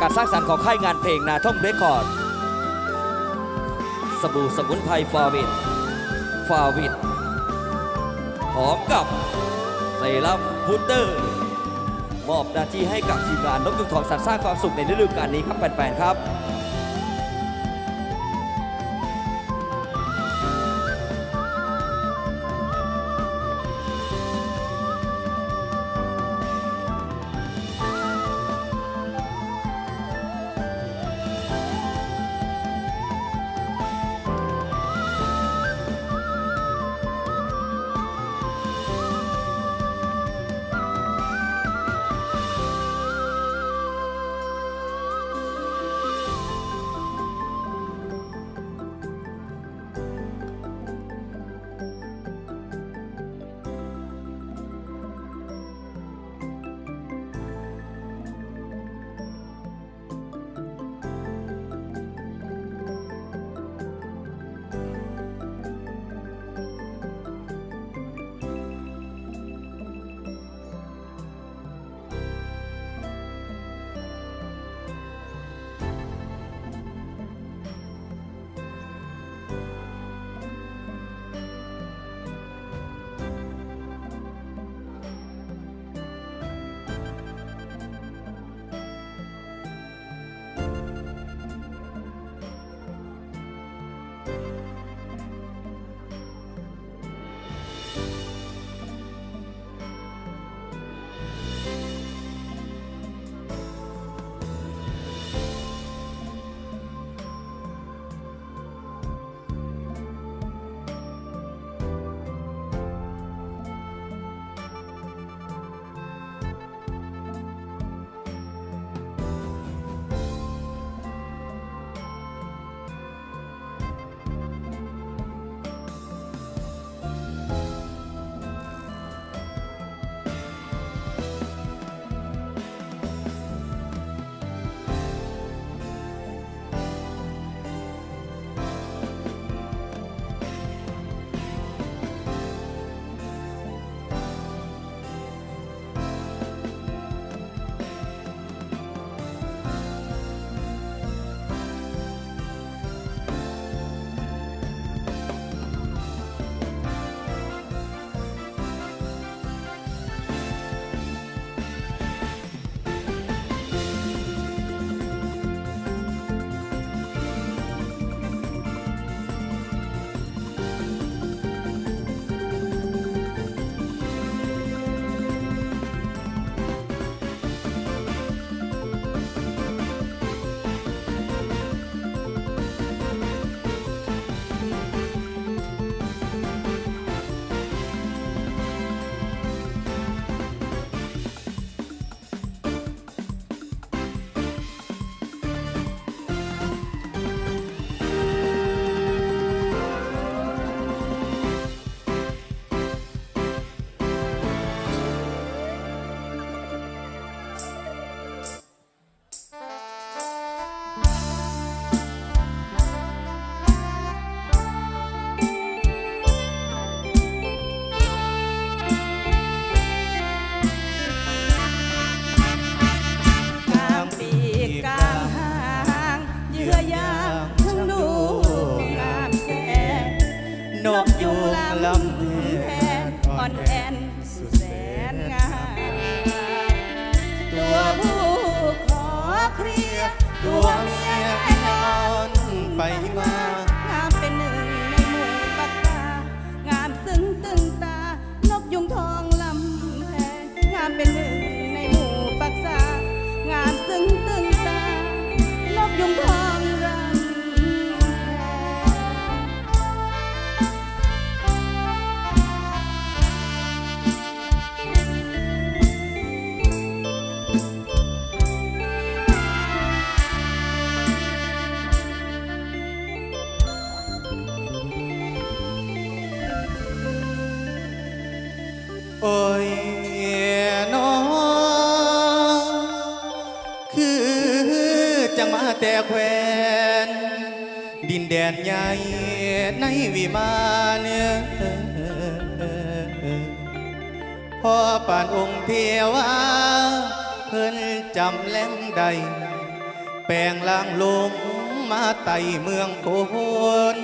การสร้างสรรค์ของค่ายงานเพลงนาท่องเรคคอร์ดสบู่สมุนไพรฟาวิดฟาวิดพร้อมกับเซรั่มบูตเตอร์ มอบหน้าที่ให้กับทีมงานนกยุงทองสรรสร้างความสุขในฤดูกาลนี้ครับแฟนๆครับ นกยูงลำแพนอ่อนแอนสุดแสนงามตัวผู้ขอเคลียร์ตัวเมียแน่นอนไปมา น ดินแดนใหญ่ในวิมานพ่อป่านองค์เทวาเพิ่นจำแหลงใด แปลงล่างลงมาไต่เมืองโคน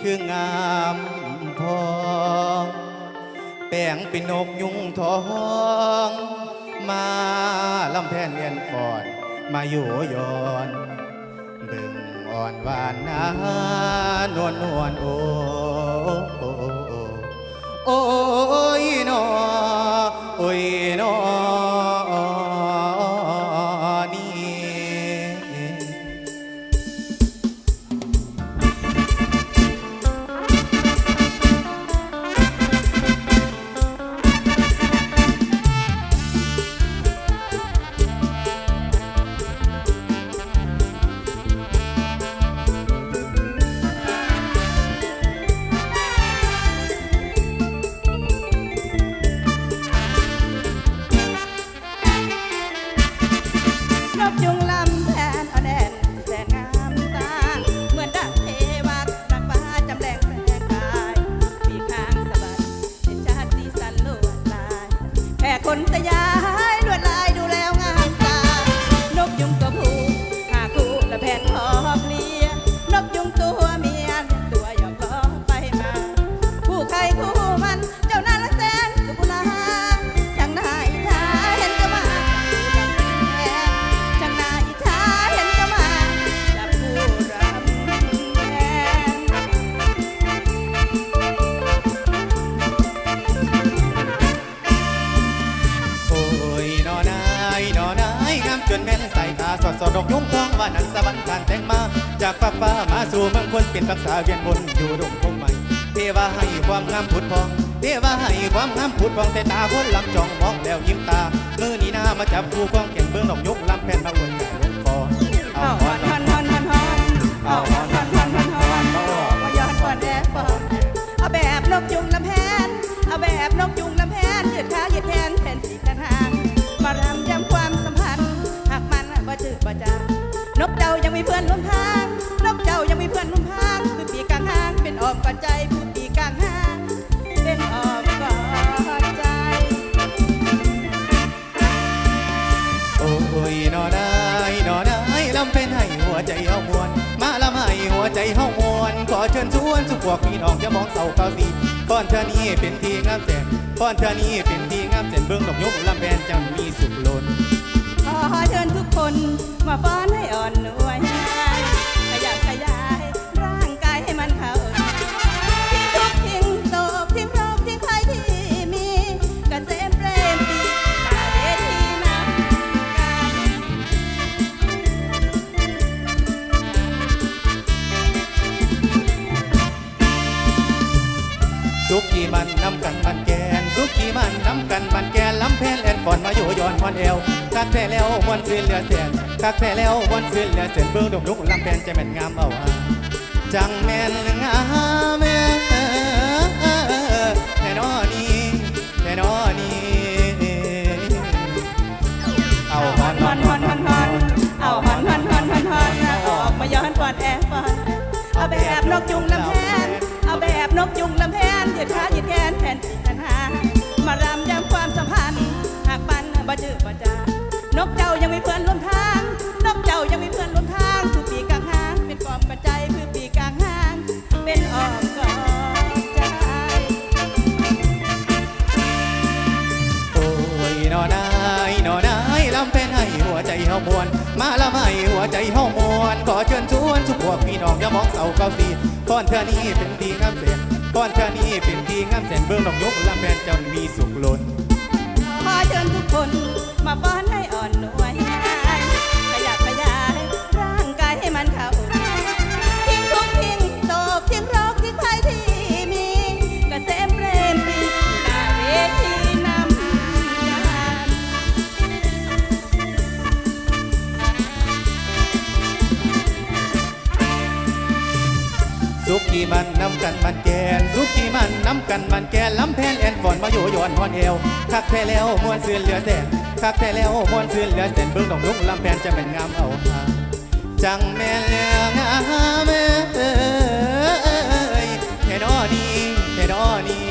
คืองามพองแปลงเป็นนกยุงทอง มาลำแพนเลียนฟอนมาอยู่ยอน อ่อนหวานนานวลนวลโอ้โอ้โอ้โอ้ยนอโอ้ย จนแม่นใส่ตาสอดสอดดอกยุ่งทองว่านันสวรรค์การแต่งมา จากฟ้าฟ้ามาสู่เมืองคนเป็นรักษาเวียนวนอยู่ดงคงใหม่เทวาให้ความงามผุดพองเทวาให้ความงามผุดพองใส่ตาคนลำจองมองแล้วยิ้มตามือนี้นามาจับคู่ควงแข่งเบื้องดอกยกลำแผ่นมาอวยใจ ใจเฮามวนขอเชิญชวนสุขพวกพี่น้องอย่ามองเศร้าเกาสีก้อนเธอนี้เป็นที่งามแสนก้อนเธอนี้เป็นที่งามแสนเบื้องดอกยกลำแบนจะ สุขีมันน้ำกันมันแกนสุขีมันน้ำกันมันแกนลำแพนแอนก่อนมาโยย้อนฮอนเอวคักแท้แล้วมวนซื่นเหลือแสนคักแท้แล้วมวนซื่นเหลือแสนเบื้องดอกยกลำแพนจะแม่นงามเอาหาจังแม่นงามแน่นอนี่แน่นอนี่เอาเอาฮอนฮอนฮอนฮอนฮอนเอาฮอนฮอนฮอนฮอนฮอนออกมาย้อนฟอนแอร์ฟอนเอาแบบนกยุงลำแพนเอาแบบนกยุงลำ ยืดขายืดแขนแผ่นสีกันหามารำย้ำความสัมพันธ์หากปันบ่จืดบ่จานกเจ้ายังมีเพื่อนร่วมทาง นกเจ้ายังมีเพื่อนร่วมทางคือปีกลางห้าง เป็นกอมกระใจคือปีกลางห้าง เป็นอ้อมกอดใจโอ้ยนอนายนอนายลำเป็นให้หัวใจเฮามวน มาลำให้หัวใจเฮามวนขอเชิญชวนทุกพวกพี่น้องอย่ามองเศร้าเกาสีก่อนเธอนี้เป็นทีงามแสน ก่อนชานี้เป็นทีงามแสนเบื้องดอกยกลำแมนจนมีสุขล้นขอเชิญทุกคนมาฟ้อนให้อ่อนหน่วยีมันน้ำกันมันแกนสุขีมันน้ำกันมันแกนลำแพนแอนฟอนมาโยย้อนฮอนเอวคักแท้แล้วมวนซื่นเหลือแสนคักแท้แล้วมวนซื่นเหลือแสนเบื้องดอกยกลำแพนจะเป็นงามเอาจังแม่เลี้ยงามเอ้ยแค่นอนี้แค่นอนี้